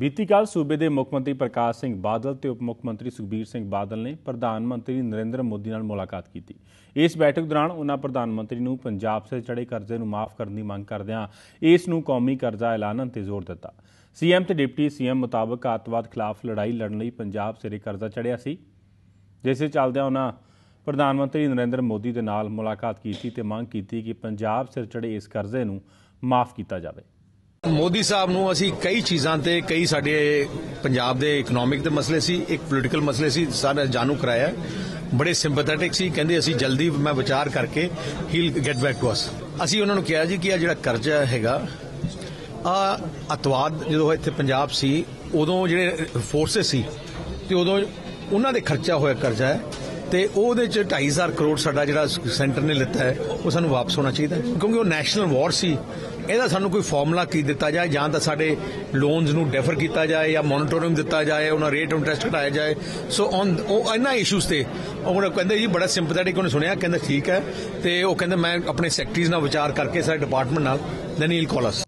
ਬੀਤੀ ਕੱਲ ਸੂਬੇ ਦੇ ਮੁੱਖ ਮੰਤਰੀ ਪ੍ਰਕਾਸ਼ ਸਿੰਘ ਬਾਦਲ ਤੇ ਉਪ ਮੁੱਖ ਮੰਤਰੀ ਸੁਖਬੀਰ ਸਿੰਘ ਬਾਦਲ ਨੇ ਪ੍ਰਧਾਨ ਮੰਤਰੀ ਨਰਿੰਦਰ ਮੋਦੀ ਨਾਲ ਮੁਲਾਕਾਤ ਕੀਤੀ। ਇਸ ਬੈਠਕ ਦੌਰਾਨ ਉਹਨਾਂ ਪ੍ਰਧਾਨ ਮੰਤਰੀ ਨੂੰ ਪੰਜਾਬ ਸੇ ਚੜੇ ਕਰਜ਼ੇ ਨੂੰ ਮਾਫ ਕਰਨ ਦੀ ਮੰਗ ਕਰਦਿਆਂ ਇਸ ਨੂੰ ਕੌਮੀ ਕਰਜ਼ਾ ਐਲਾਨਣ ਤੇ ਜ਼ੋਰ ਦਿੱਤਾ। ਸੀਐਮ ਤੇ ਡਿਪਟੀ ਸੀਐਮ ਮੁਤਾਬਕ ਆਤਵਾਦ ਖਿਲਾਫ ਲੜਾਈ ਲੜਨ ਲਈ ਪੰਜਾਬ ਸਿਰੇ ਕਰਜ਼ਾ ਚੜਿਆ ਸੀ। ਜਿਸ ਦੇ ਚੱਲਦਿਆਂ ਉਹਨਾਂ ਪ੍ਰਧਾਨ ਮੰਤਰੀ ਨਰਿੰਦਰ ਮੋਦੀ ਦੇ ਨਾਲ ਮੁਲਾਕਾਤ ਕੀਤੀ ਤੇ ਮੰਗ ਕੀਤੀ ਕਿ ਪੰਜਾਬ ਸਿਰ ਚੜੇ ਇਸ ਕਰਜ਼ੇ ਨੂੰ ਮਾਫ ਕੀਤਾ ਜਾਵੇ। ਮੋਦੀ ਸਾਹਿਬ ਨੂੰ ਅਸੀਂ ਕਈ ਚੀਜ਼ਾਂ ਤੇ, ਕਈ ਸਾਡੇ ਪੰਜਾਬ ਦੇ ਇਕਨੋਮਿਕ ਦੇ ਮਸਲੇ ਸੀ, ਇੱਕ ਪੋਲੀਟੀਕਲ ਮਸਲੇ ਸੀ ਸਾਰਾ ਜਾਣੂ ਕਰਾਇਆ। ਬੜੇ ਸਿੰਪੈਥੈਟਿਕ ਸੀ, ਕਹਿੰਦੇ ਅਸੀਂ ਜਲਦੀ ਮੈਂ ਵਿਚਾਰ ਕਰਕੇ he'll get back to us ਅਸੀਂ ਉਹਨਾਂ ਨੂੰ ਕਿਹਾ ਜੀ ਕਿ ਆ ਜਿਹੜਾ ਕਰਜ਼ਾ ਹੈਗਾ ਆ ਅਤਵਾਦ ਜਦੋਂ ਇੱਥੇ ਪੰਜਾਬ ਸੀ, ਉਦੋਂ ਜਿਹੜੇ ਫੋਰਸਸ ਸੀ, ਤੇ ਉਦੋਂ ਉਹਨਾਂ ਦੇ ਖਰਚਾ ਹੋਇਆ ਕਰਜ਼ਾ ਹੈ। ਤੇ ਉਹਦੇ ਚ 2500 ਕਰੋੜ ਸਾਡਾ ਜਿਹੜਾ ਸੈਂਟਰ ਨੇ ਲਿੱਤਾ ਹੈ, ਉਹ ਸਾਨੂੰ ਵਾਪਸ ਹੋਣਾ ਚਾਹੀਦਾ ਕਿਉਂਕਿ ਉਹ ਨੈਸ਼ਨਲ ਵਾਰ ਸੀ। ਇਹਦਾ ਸਾਨੂੰ ਕੋਈ ਫਾਰਮੂਲਾ ਕੀ ਦਿੱਤਾ ਜਾਏ? ਜਾਂ ਤਾਂ ਸਾਡੇ ਲੋਨਸ ਨੂੰ ਡੈਫਰ ਕੀਤਾ ਜਾਏ ਜਾਂ ਮੋਨਿਟੋਰਿੰਗ ਦਿੱਤਾ ਜਾਏ, ਉਹਨਾਂ ਰੇਟ ਇੰਟਰਸਟ ਘਟਾਇਆ ਜਾਏ। ਸੋ ਔਨ ਉਹ ਇਹਨਾਂ ਇਸ਼ੂਸ ਤੇ ਉਹ ਕਹਿੰਦੇ ਜੀ ਬੜਾ ਸਿੰਪੈਥੈਟਿਕ ਉਹਨੇ ਸੁਣਿਆ, ਕਹਿੰਦਾ ਠੀਕ ਹੈ। ਤੇ ਉਹ ਕਹਿੰਦੇ ਮੈਂ ਆਪਣੇ ਸੈਕਟਰੀਜ਼ ਨਾਲ ਵਿਚਾਰ ਕਰਕੇ ਸਾਡੇ ਡਿਪਾਰਟਮੈਂਟ ਨਾਲ ਦੈਨ ਹੀਲ ਕਾਲ ਅਸ